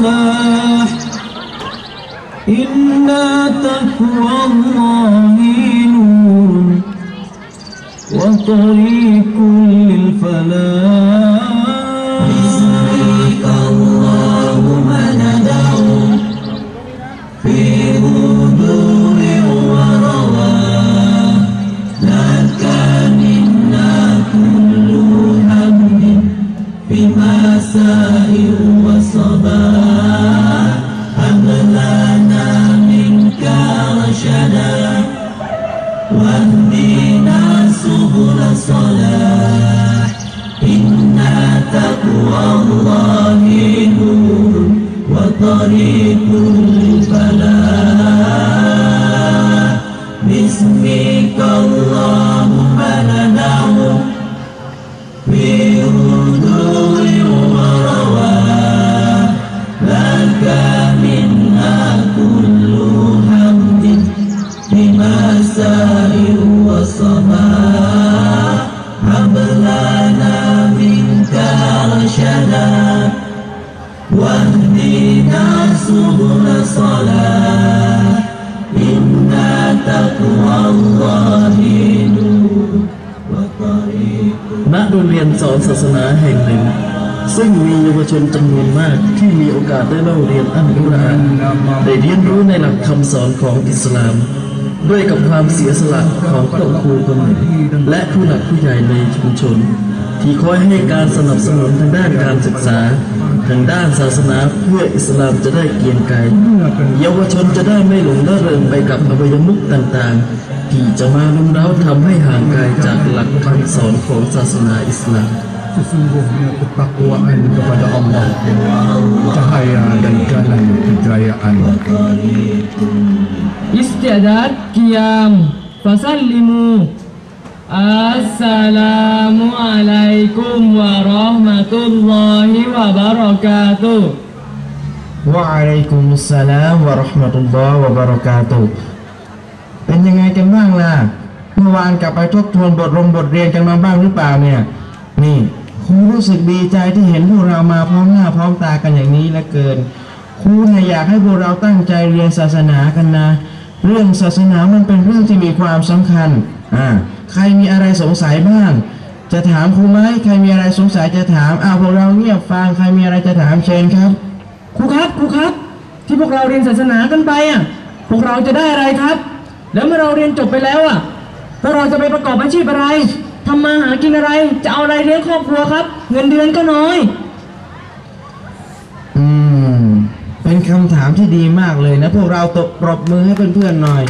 الصلاح تقوى الله نور الصلاح إنا تقوى الله نور وطريق ณโรงเรียนสอนศาสนาแห่งหนึ่ง ซึ่งมีเยาวชนจำนวนมากที่มีโอกาสได้เล่าเรียนอัลกุรอานได้เรียนรู้ในหลักคำสอนของอิสลาม ด้วยกับความเสียสละของครอบครูคนหนึ่งและผู้หลักผู้ใหญ่ในชุมชน ที่คอยให้การสนับสนุนทางด้านการศึกษา ทางด้านศาสนาเพื่ออิสลามจะได้เกียงไกรเยาวชนจะได้ไม่หลงละเริงไปกับอบายมุขต่างๆ ที่จะมารุมเร้าทำให้ห่างไกลจากหลักคำสอนของศาสนาอิสลาม Sesungguhnya ketakwaan kepada Allah Cahaya dan jalan kejayaan Istiadat Qiyam Fasallimu Assalamualaikum warahmatullahi wabarakatuh วะอ เป็นยังไงกันบ้างล่ะ เมื่อวานกลับไปทบทวนบทลงบทเรียนกันมาบ้างหรือเปล่าเนี่ย นี่ครูรู้สึกดีใจที่เห็นพวกเรามาพร้อมหน้าพร้อมตากันอย่างนี้ละเกิน ครูเนี่ยอยากให้พวกเราตั้งใจเรียนศาสนากันนะ เรื่องศาสนามันเป็นเรื่องที่มีความสำคัญ อ่า ใครมีอะไรสงสัยบ้าง จะถามครูไหมใครมีอะไรสงสัยจะถาม อ้าวพวกเราเงียบฟัง ใครมีอะไรจะถามเชิญครับ ครูครับ ครูครับ ที่พวกเราเรียนศาสนากันไปอะ พวกเราจะได้อะไรครับ แล้วเมื่อเราเรียนจบไปแล้วอะพวเราจะไปประกอบอาชีพอะไรทำมาหากินอะไรจะเอาอะไรเลี้ยงครอบครัวครับ เงินเดือนก็น้อย อืม เป็นคำถามที่ดีมากเลยนะ พวกเราตบปรบมือให้เพื่อนๆหน่อย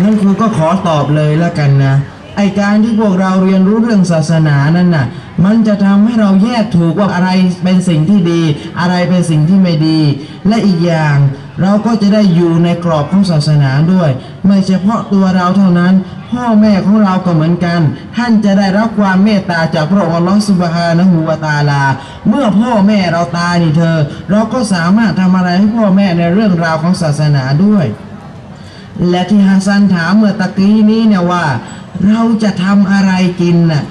งั้นครูก็ขอตอบเลยแล้วกันนะ ไอการที่พวกเราเรียนรู้เรื่องศาสนานั่นน่ะ มันจะทำให้เราแยกถูกว่าอะไรเป็นสิ่งที่ดี อะไรเป็นสิ่งที่ไม่ดี และอีกอย่าง เราก็จะได้อยู่ในกรอบของศาสนาด้วย ไม่เฉพาะตัวเราเท่านั้น พ่อแม่ของเราก็เหมือนกัน ท่านจะได้รับความเมตตาจากพระองค์อัลลอฮฺสุบฮานะฮูวาตาลา เมื่อพ่อแม่เราตายนี่เธอ เราก็สามารถทำอะไรให้พ่อแม่ในเรื่องราวของศาสนาด้วย และที่ฮัสซันถามเมื่อตะกี้นี้เนี่ยว่า เราจะทำอะไรกินน่ะ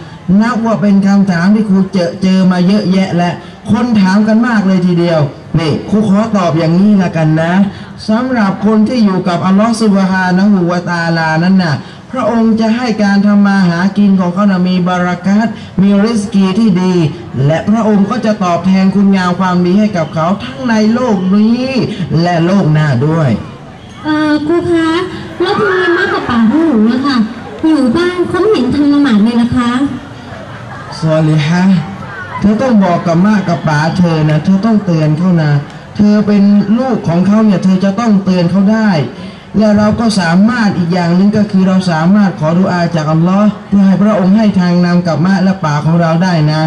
นับว่าเป็นคำถามที่ครูเจอเจอมาเยอะแยะและคนถามกันมากเลยทีเดียว นี่ครูขอตอบอย่างนี้ละกันนะสำหรับคนที่อยู่กับอัลลอฮฺสุบฮานะฮูวาตาลานั้นน่ะพระองค์จะให้การทำมาหากินของเขานะมีบารักัตมีริสกีที่ดี และพระองค์ก็จะตอบแทนคุณงามความดีให้กับเขาทั้งในโลกนี้ และโลกหน้าด้วยเอ่อครูคะแล้วทำไมมากกับป่าของหนูอะค่ะอยู่บ้านเขาไม่เห็นทำละหมาดเลยนะคะซอลิฮะเธอต้องบอกกับมะกับป๋าเธอนะเธอต้องเตือนเขานะ เธอเป็นลูกของเขาเนี่ยเธอจะต้องเตือนเขาได้ และเราก็สามารถอีกอย่างหนึ่งก็คือเราสามารถขอดุอาจากอัลลอฮ์เพื่อให้พระองค์ให้ทางนำกับมะและป๋าของเราได้นะ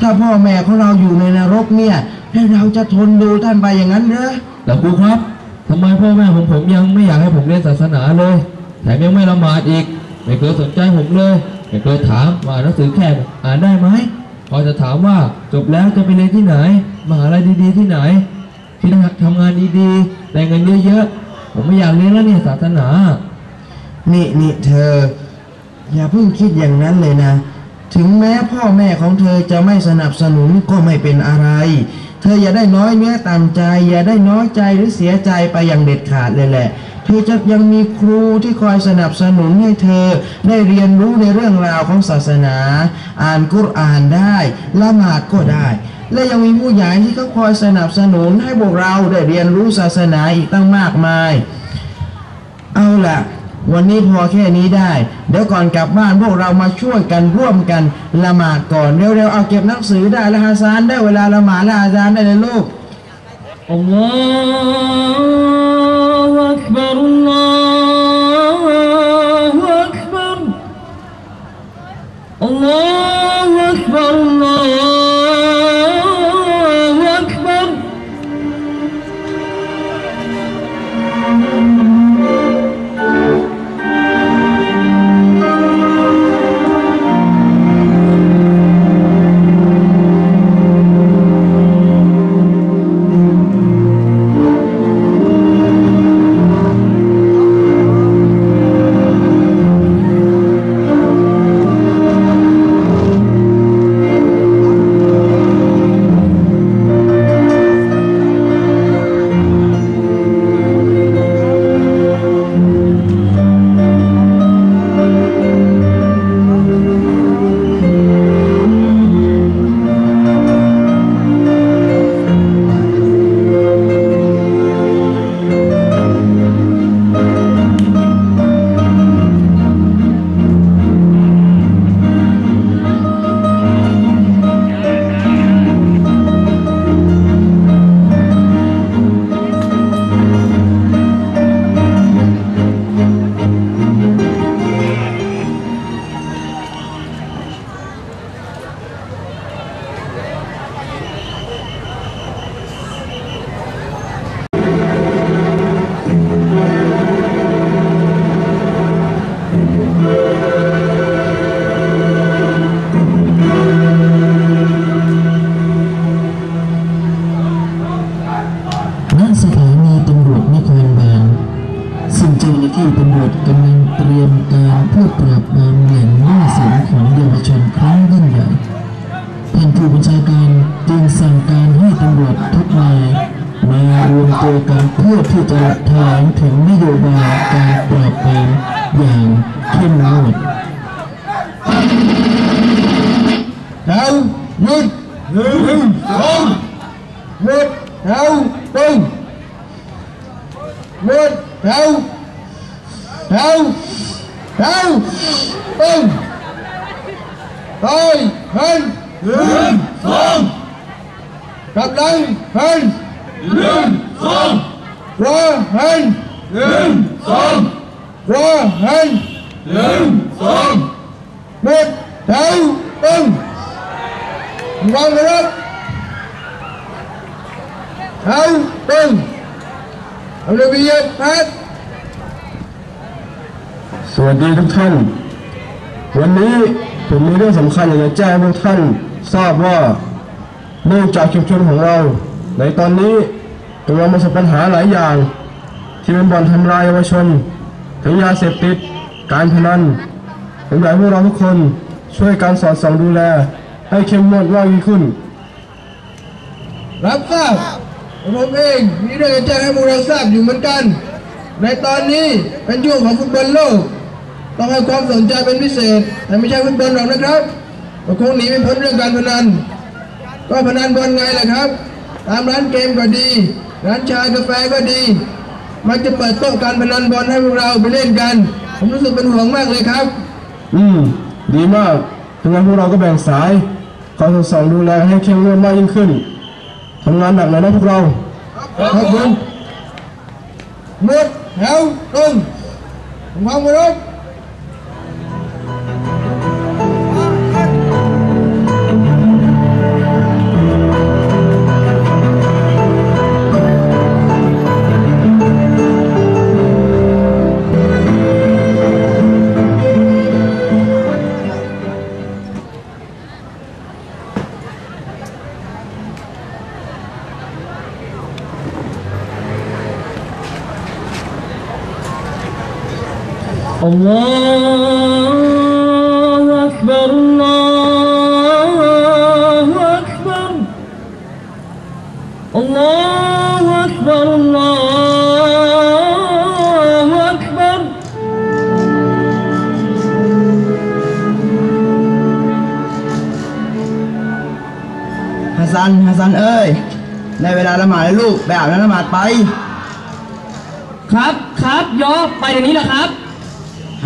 ถ้าพ่อแม่ของเราอยู่ในนรกเนี่ยแล้วเราจะทนดูท่านไปอย่างนั้นเหรอแล้วครูครับทำไมพ่อแม่ของผมยังไม่อยากให้ผมเรียนศาสนาเลยแถมยังไม่ละหมาดอีก ไม่เคยสนใจผมเลย ไม่เคยถามว่าหนังสือแค่อ่านได้ไหม พอจะถามว่าจบแล้วจะไปเรียนที่ไหน มหาลัยดีๆที่ไหนที่ทำงานดีๆได้เงินเยอะๆผมไม่อยากเรียนแล้วเนี่ยศาสนา นี่นี่เธอ อย่าเพิ่งคิดอย่างนั้นเลยนะ ถึงแม้พ่อแม่ของเธอจะไม่สนับสนุนก็ไม่เป็นอะไร เธออย่าได้น้อยเนื้อต่ำใจ อย่าได้น้อยใจหรือเสียใจไปอย่างเด็ดขาดเลยแหละ เธอจะยังมีครูที่คอยสนับสนุนให้เธอได้เรียนรู้ในเรื่องราวของศาสนา อ่านกุรอานได้ละหมาดก็ได้ และยังมีผู้ใหญ่ที่เขาคอยสนับสนุนให้พวกเราได้เรียนรู้ศาสนาอีกตั้งมากมาย เอาล่ะวันนี้พอแค่นี้ได้ เดี๋ยวก่อนกลับบ้านพวกเรามาช่วยกันร่วมกันละหมาดก่อนเร็วๆเอาเก็บหนังสือได้ละฮาซานได้เวลาละหมาดละอาจารย์ได้เลยลูก الله أكبر الله เราหยุดหนึ่งสองหยุดเราตรงหยุดเราเราเราตรงไปหันหนึ่งสองกลับหลังหันหนึ่งสวัสดีทุกท่าน วันนี้ผมมีเรื่องสำคัญอยากจะแจ้งพวกท่านทราบว่าเนื่องจากชุมชนของเรา ในตอนนี้กำลังประสบปัญหาหลายอย่าง ที่เป็นบ่อนทำลายเยาวชนทั้งยาเสพติด การพนันผมอยากให้พวกเราทุกคนช่วยการสอดส่องดูแล ให้เข้มงวดมากยิ่งขึ้น รับทราบผมเองมีเรื่องจะแจ้งให้พวกเราทราบอยู่เหมือนกัน ในตอนนี้เป็นช่วงของฟุตบอลโลก ต้องให้ความสนใจเป็นพิเศษ แต่ไม่ใช่ฟุตบอลหรอกนะครับก็คงหนีไม่พ้นเรื่องการพนัน ก็พนันบอลไงล่ะครับ ตามร้านเกมก็ดี ร้านชากาแฟก็ดี มักจะเปิดโต๊ะการพนันบอลให้พวกเราไปเล่นกัน ผมรู้สึกเป็นห่วงมากเลยครับ อืม ดีมากดังนั้นพวกเราก็แบ่งสาย คอยสอดส่องดูแลให้เข้มงวดมากยิ่งขึ้นทำงานหนักเลยนะพวกเราครับผมหมดแถวตรงวางมือรบ الله أكبر الله أكبر الله أكبر الله أكبر ฮัสซันฮัสซันเอ้ยได้เวลาละหมาดแล้วลูกไปอาบน้ำละหมาดไป ครับครับยอไปเดี๋ยวนี้แหละครับ ฮัส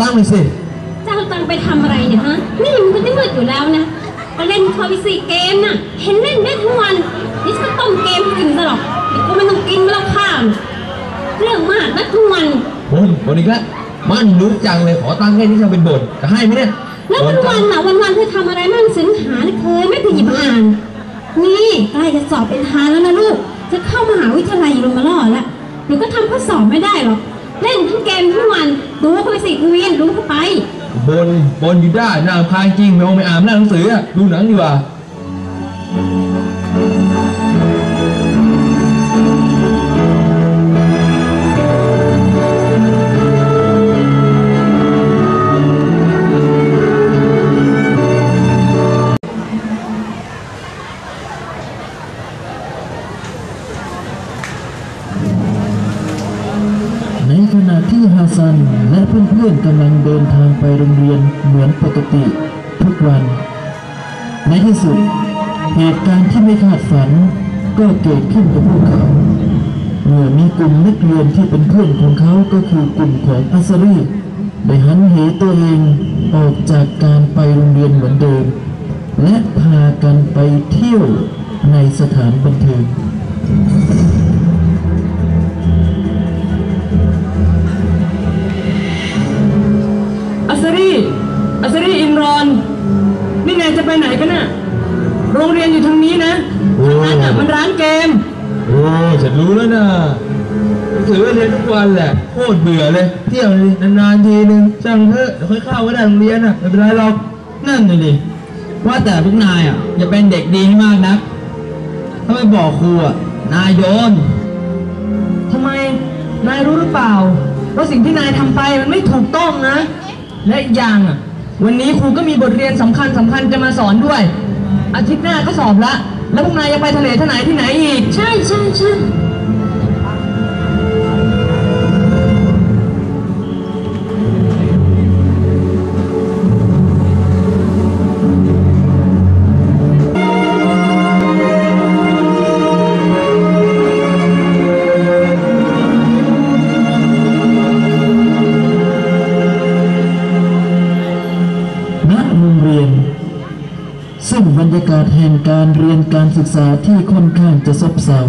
ตั้งหน่อยสิจะเอาตังค์ไปทำอะไรเนี่ยฮะ นี่มันก็จะมืดอยู่แล้วนะก็เล่นคอมพิวเตอร์เกมน่ะ เห็นเล่นได้ทั้งวัน นี่ฉันก็ต้มเกมให้กินซะหรอกเดี๋ยวก็ไม่ต้องกินไม่ต้องข้าวเรื่องมากนะทั้งวัน บ่นบ่นอีกแล้วมันรู้จังเลยขอตั้งแค่นี้จะเป็นบ่นจะให้ไหมเนี่ยแล้ววันวันๆน่ะวันวันๆเธอทำอะไรมั่งสินหาเนี่ยเคยไหม่ไปหยิบอ่าน นี่ใกล้จะสอบเป็นทานแล้วนะลูก จะเข้ามหาวิทยาลัยอยู่ลงมาล่อแล้วเดี๋ยวก็ทำข้อสอบไม่ได้หรอก เล่นทั้งเกมทั้งวัน ดูเข้าไปสิทีวีดูเข้าไป บนบนอยู่ได้น่ารำคายจริงไม่เอาไม่อ่านไม่อ่านหนังสืออะดูหนังดีกว่า โรงเรียนเหมือนปกติทุกวัน ในที่สุด เหตุการณ์ที่ไม่คาดฝันก็เกิดขึ้นกับพวกเขาเมื่อมีกลุ่มนักเรียนที่เป็นเพื่อนของเขาก็คือกลุ่มของอัสรีได้หันเหตัวเองออกจากการไปโรงเรียนเหมือนเดิม และพากันไปเที่ยวในสถานบันเทิง รงเรียนอยู่ทางนี้นะโอ้ ทางนั้นอะมันร้านเกม โอ้ฉันรู้แล้วนะถือว่าเรียนทุกวันแหละโคตรเบื่อเลย เที่ยวเลยนานๆทีนึงช่างเถอะเดี๋ยวค่อยเข้าก็ได้โรงเรียนอะไม่เป็นไรหรอกนั่นเลยดิว่าแต่พวกนายอะอย่าเป็นเด็กดีให้มากนะถ้าไม่บอกครูอะนายโยนทำไม นายรู้หรือเปล่า ว่าสิ่งที่นายทำไปมันไม่ถูกต้องนะ และอีกอย่างอะ วันนี้ครูก็มีบทเรียนสำคัญสำคัญจะมาสอนด้วย อาทิตย์หน้าก็สอบละ แล้วพวกนายยังไปทะเลที่ไหนที่ไหนอีก ใช่ใช่ใช่ รยากาศแห่งการเรียนการศึกษาที่ค่อนข้างจะซบเซา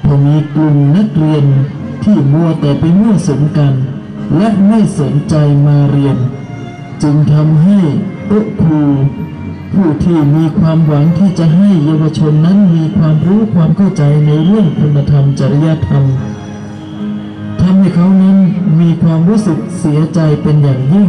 เพราะมีกลุ่มนักเรียนที่มัวแต่ไปมั่วสุมกัน และไม่สนใจมาเรียน จึงทำให้โต๊ะครูผู้ที่มีความหวังที่จะให้เยาวชนนั้นมีความรู้ความเข้าใจในเรื่องคุณธรรมจริยธรรมทำให้เขานั้นมีความรู้สึกเสียใจเป็นอย่างยิ่ง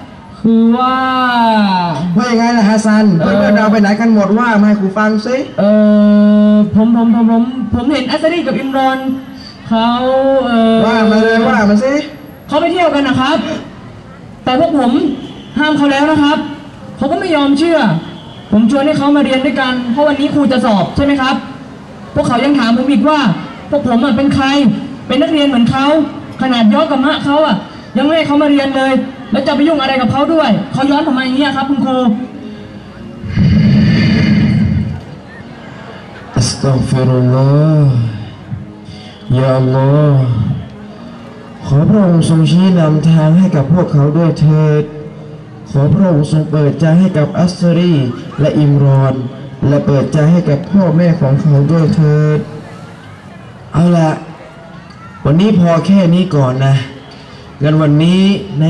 คือว่าว่ายังไงล่ะฮัสซันเอ่อเพื่อนๆเราไปไหนกันหมดว่ามาให้ครูฟังสิเอ่อผมผมผมผมผมเห็นอัสซารีกับอิมรอนเขาเอ่อว่ามาเลยว่ามาสิเขาไปเที่ยวกันนะครับ แต่พวกผมห้ามเขาแล้วนะครับเขาก็ไม่ยอมเชื่อ ผมชวนให้เขามาเรียนด้วยกันเพราะวันนี้ครูจะสอบใช่ไหมครับ พวกเขายังถามผมอีกว่า พวกผมอะเป็นใครเป็นนักเรียนเหมือนเขาขนาดยอกับมะเขาอะยังไม่ให้เขามาเรียนเลย แล้วจะไปยุ่งอะไรกับเขาด้วย เขาย้อนผมมาอย่างนี้ยครับ คุณครูอัสตัฆฟิรุลลอฮ์ยาลอขอพระองค์ทรงชี้นำทางให้กับพวกเขาด้วยเถิด ขอพระองค์ทรงเปิดใจให้กับอัสซารีและอิมรอน และเปิดใจให้กับพ่อแม่ของเขาด้วยเถิด เอาละวันนี้พอแค่นี้ก่อนนะ งั้นวันนี้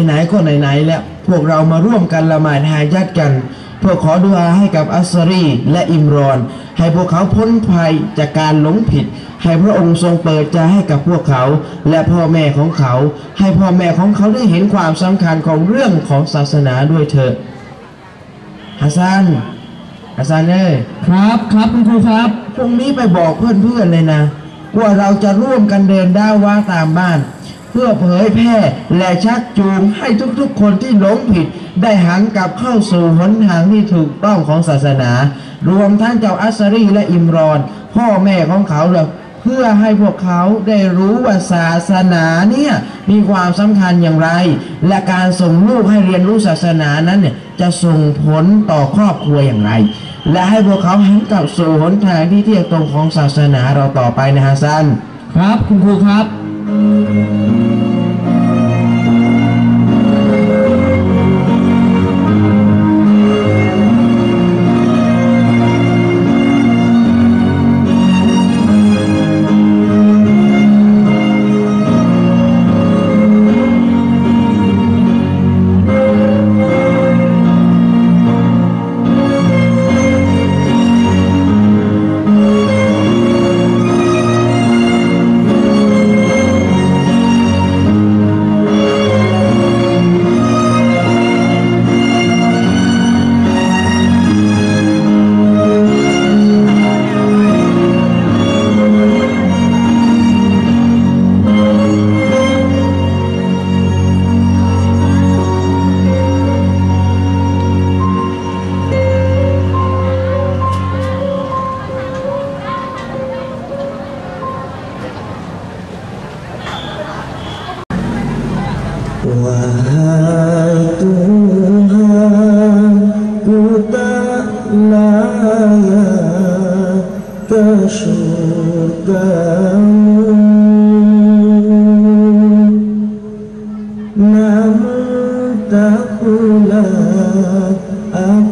ไหนๆก็ไหนๆแล้วพวกเรามาร่วมกันละหมาดฮายัดกัน เพื่อขอดุอาให้กับอัสซารีและอิมรอน ให้พวกเขาพ้นภัยจากการหลงผิด ให้พระองค์ทรงเปิดใจให้กับพวกเขา และพ่อแม่ของเขา ให้พ่อแม่ของเขาได้เห็นความสำคัญของเรื่องของศาสนาด้วยเถิดฮัสซันฮัสซันเอ้ยครับครับคุณครูครับพรุ่งนี้ไปบอกเพื่อนๆเลยนะว่าเราจะร่วมกันเดินด้าว่าตามบ้าน เพื่อเผยแพร่และชักจูงให้ทุกๆ คนที่หลงผิด ได้หันกลับเข้าสู่หนทางที่ถูกต้องของศาสนา รวมทั้งเจ้าอัสซารีและอิมรอน พ่อแม่ของเขาเลยเพื่อให้พวกเขาได้รู้ว่าศาสนาเนี่ยมีความสำคัญอย่างไร และการส่งลูกให้เรียนรู้ศาสนานั้นเนี่ยจะส่งผลต่อครอบครัวอย่างไร และให้พวกเขาหันกลับสู่หนทางที่เที่ยงตรงของศาสนาเราต่อไปนะฮะซัน ครับคุณครูครับ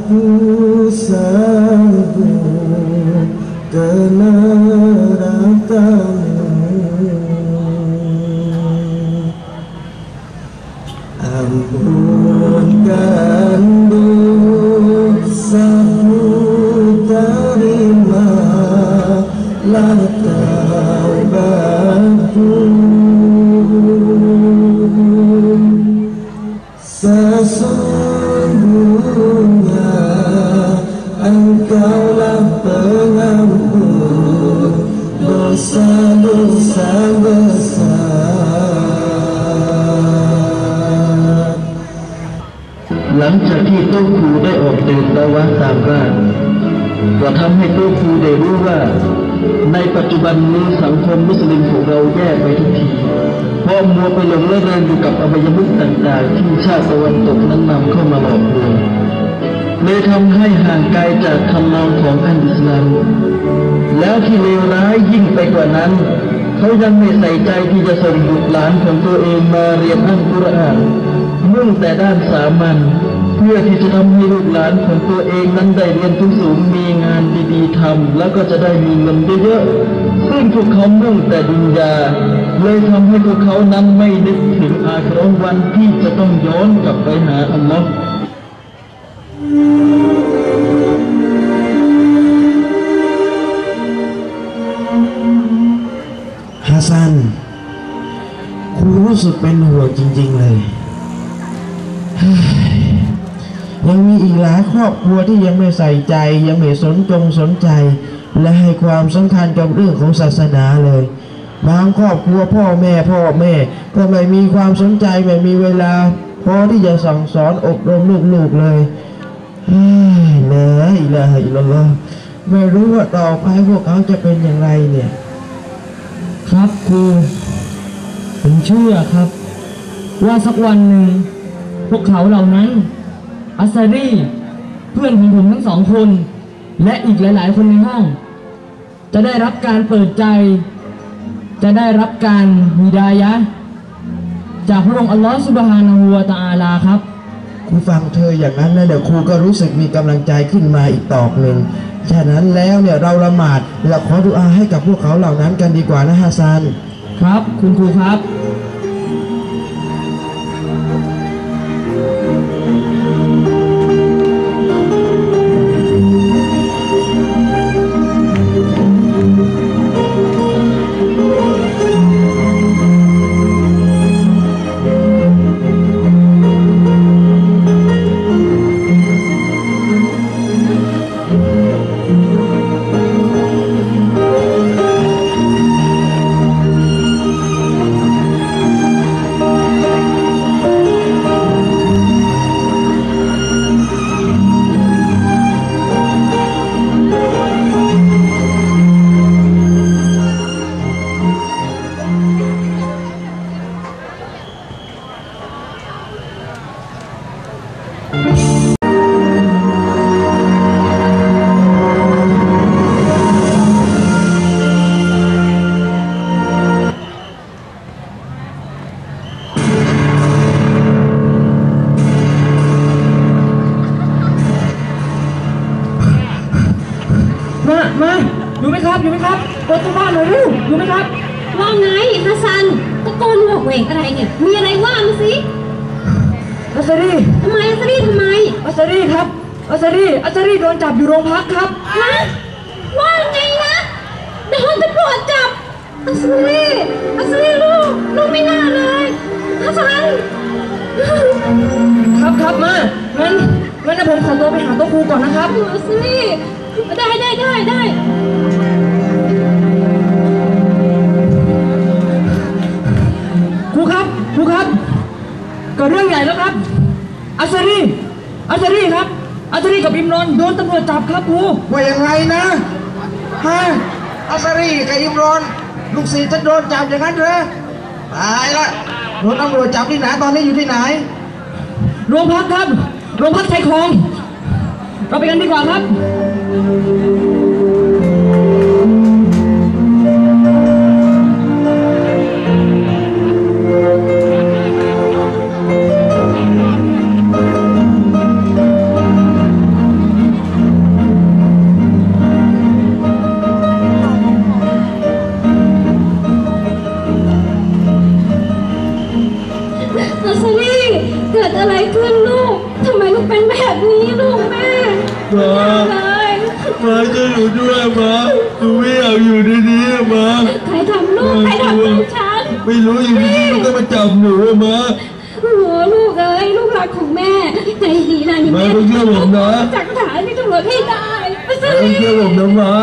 you เพราะมัวไปหลงระเริงอยู่กับอบายมุขต่างๆ ที่ชาติตะวันตกนั้นนำเข้ามาหลอกลวงเลยทำให้ห่างไกลจากคำนองของอันอิสลามแล้วที่เลวร้ายยิ่งไปกว่านั้น เขายังไม่ใส่ใจที่จะส่งบุตรหลานของตัวเองมาเรียนอัลกุรอานมุ่งแต่ด้านสามัญเพื่อที่จะทำให้ลูกหลานของตัวเองนั้นได้เรียนสูงมีงานดีๆทำแล้วก็จะได้มีเงินเยอะๆซึ่งพวกเขามุ่งแต่ดุนยา เลยทำให้พวกเขานั้นไม่นึกถึงอาคราวันที่จะต้องย้อนกลับไปหาอัลลอฮ์ฮัสซันครูรู้สึกเป็นห่วงจริง ๆ เลยยยังมีอีกหลายครอบครัวที่ยังไม่ใส่ใจ ยังไม่สนจงสนใจ และให้ความสำคัญกับเรื่องของศาสนาเลย บางครอบครัวพ่อแม่พ่อแม่ ก็ไม่มีความสนใจไม่มีเวลาพอที่จะสั่งสอนอบรมลูกๆเลยเฮ้ยเหนะอยลยอิลลอฮ์ไม่รู้ว่าต่อไปพวกเขาจะเป็นอย่างไรเนี่ย ครับครูผมเชื่อครับ ว่าสักวันหนึ่ง พวกเขาเหล่านั้นอัสซารีเพื่อนของผมทั้งสองคน และอีกหลาย ๆ คนในห้อง จะได้รับการเปิดใจ จะได้รับการฮิดายะห์จากพระองค์อัลลอฮฺสุบฮานะฮูวะตะอาลาครับ ครูฟังเธออย่างนั้นนะเดี๋ยวครูก็รู้สึกมีกำลังใจขึ้นมาอีกตอกหนึ่งฉะนั้นแล้วเนี่ยเราละหมาดและขอดุอาให้กับพวกเขาเหล่านั้นกันดีกว่านะฮะซัน ครับ คุณครูครับ สซารีอัสซารีโดนจับอยู่โรงพักครับนะว่าไงนะโดนตำรวจจับอัสรีอัสรีลูกลูกไม่น่าเลยฮัสซันครับครับมา งั้นงั้นเดี๋ยวผมขอตัวไปหาโต๊ะครูก่อนนะครับ อัสรีได้ได้ได้ได้ครูครับครูครับเกิดเรื่องใหญ่แล้วครับ อัสซารีอัสซารีครับ อัสซารีกับอิมรอนโดนตำรวจจับครับครูว่ายังไงนะฮะอัสรีกับอิมรอน ลูกศิษย์จะโดนจับอย่างนั้นเหรอตายละโดนตำรวจจับที่ไหนตอนนี้อยู่ที่ไหนโรงพักครับโรงพักไทยคลองเราไปกันดีกว่าครับ นแบบนี้ลูกแม่มา เลยมาช่วยหนูด้วยมาหนูไม่อยากอยู่ในนี้อะมา ใครทำลูกใครทำลูกฉันไม่รู้อยู่ดีๆมันก็มาจับหนูอะมา โอ้โหลูกเอ้ยลูกรักของแม่ใจดีนะนี่มาแม่ต้องเชื่อผมนะ จากฐานที่ตำรวจให้ได้อัสต้อรีงเชื่อผมนะมา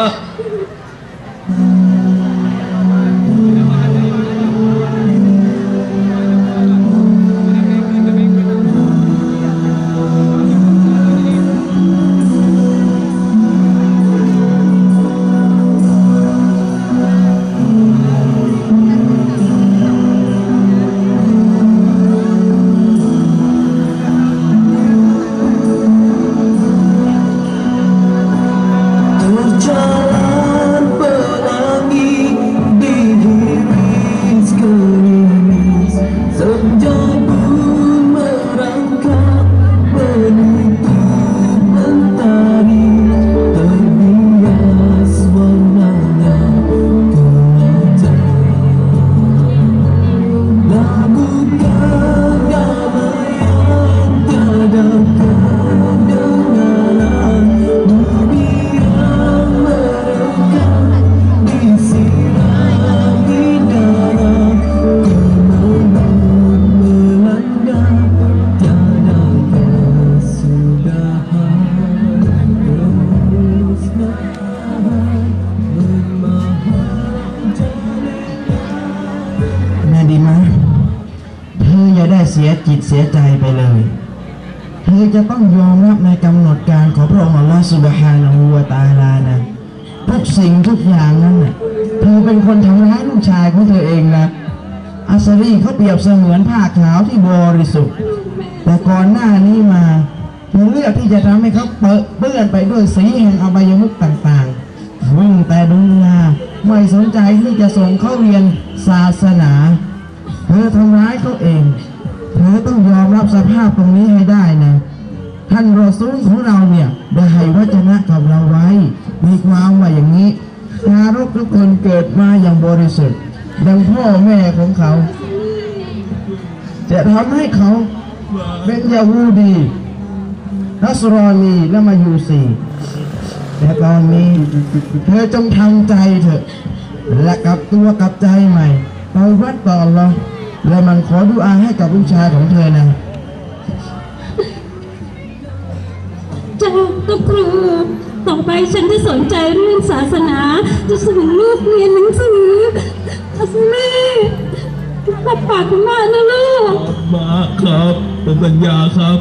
สุทธิ์แต่ก่อนหน้านี้มาเธอเลือกที่จะทำให้เขาเปอะเปื้อนไปด้วยสีแห่งอบายมุขต่างๆวิ่งแต่ดุนยาไม่สนใจที่จะส่งเขาเรียนศาสนา เธอทำร้ายเขาเอง เธอต้องยอมรับสภาพตรงนี้ให้ได้นะ ท่านรอซูลของเราเนี่ยได้ให้วจนะกับเราไว้ มีความว่าอย่างนี้ทารกทุกคนเกิดมาอย่างบริสุทธิ์ ดังพ่อแม่ของเขา จะทำให้เขาเป็นยาวูดีนัสรอนีและมายูซีแต่ตอนนี้เธอจงทำใจเถอะ และกลับตัวกลับใจใหม่ไปวัดต่อรอและมันขอดุอาให้กับลูกชายของเธอนะจ้าก็ครูต่อไปฉันจะสนใจเรื่องศาสนา จะส่งลูกเรียนหนังสืออัสลี รับปากคุณมากนะลูกมาครับผมสัญญาครับ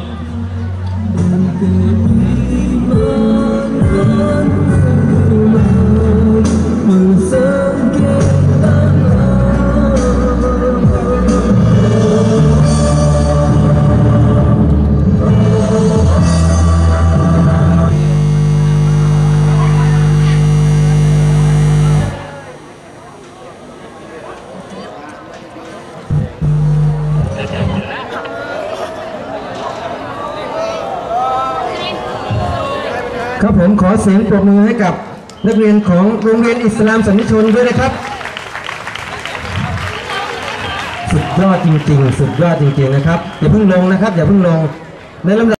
ครับผมขอเสียงปรบมือให้กับนักเรียนของโรงเรียนอิสลามสันนิชนด้วยนะครับ สุดยอดจริงๆ สุดยอดจริงๆนะครับ อย่าเพิ่งลงนะครับ อย่าเพิ่งลงในลำดับ